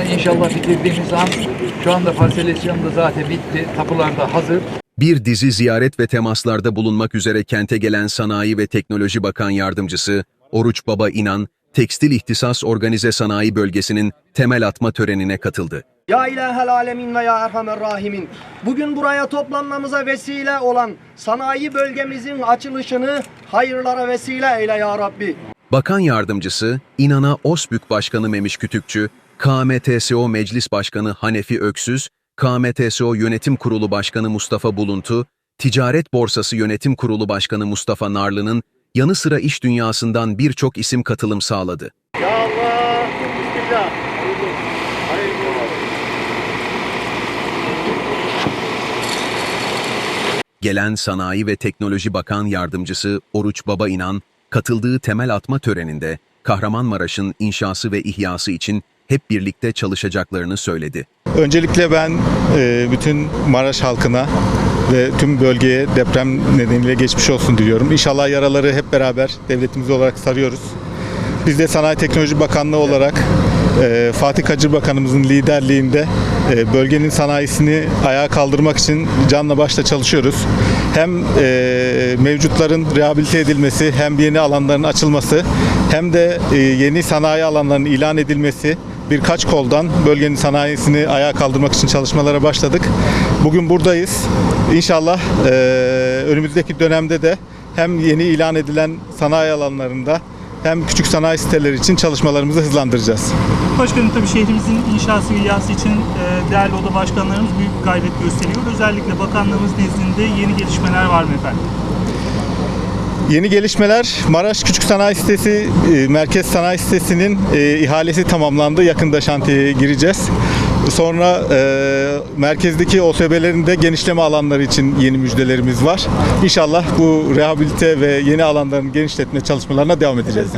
parselasyonu inşallah bitirdiğimiz an şu anda parselasyon da zaten bitti. Tapular da hazır. Bir dizi ziyaret ve temaslarda bulunmak üzere kente gelen Sanayi ve Teknoloji Bakan Yardımcısı Oruç Baba İnan, Tekstil İhtisas Organize Sanayi Bölgesi'nin temel atma törenine katıldı. Ya ilahel alemin ve ya erhamer rahimin. Bugün buraya toplanmamıza vesile olan sanayi bölgemizin açılışını hayırlara vesile eyle ya Rabbi. Bakan Yardımcısı İnan'a OSBÜK Başkanı Memiş Kütükçü, KMTSO Meclis Başkanı Hanefi Öksüz, KMTSO Yönetim Kurulu Başkanı Mustafa Buluntu, Ticaret Borsası Yönetim Kurulu Başkanı Mustafa Narlı'nın yanı sıra iş dünyasından birçok isim katılım sağladı. Gelen Sanayi ve Teknoloji Bakan Yardımcısı Oruç Baba İnan, katıldığı temel atma töreninde Kahramanmaraş'ın inşası ve ihyası için hep birlikte çalışacaklarını söyledi. Öncelikle ben e, bütün Maraş halkına ve tüm bölgeye deprem nedeniyle geçmiş olsun diliyorum. İnşallah yaraları hep beraber devletimiz olarak sarıyoruz. Biz de Sanayi Teknoloji Bakanlığı olarak e, Fatih Kacır Bakanımızın liderliğinde e, bölgenin sanayisini ayağa kaldırmak için canla başla çalışıyoruz. Hem e, mevcutların rehabilite edilmesi, hem yeni alanların açılması, hem de e, yeni sanayi alanlarının ilan edilmesi birkaç koldan bölgenin sanayisini ayağa kaldırmak için çalışmalara başladık. Bugün buradayız. İnşallah önümüzdeki dönemde de hem yeni ilan edilen sanayi alanlarında hem küçük sanayi siteleri için çalışmalarımızı hızlandıracağız. Başkanım tabii şehrimizin inşası ve ihyası için e, değerli oda başkanlarımız büyük gayret gösteriyor. Özellikle bakanlığımız nezdinde yeni gelişmeler var mı efendim? Yeni gelişmeler Maraş Küçük Sanayi Sitesi, e, Merkez Sanayi Sitesi'nin e, ihalesi tamamlandı. Yakında şantiyeye gireceğiz. Sonra e, merkezdeki OSB'lerin de genişleme alanları için yeni müjdelerimiz var. İnşallah bu rehabilite ve yeni alanların genişletme çalışmalarına devam edeceğiz.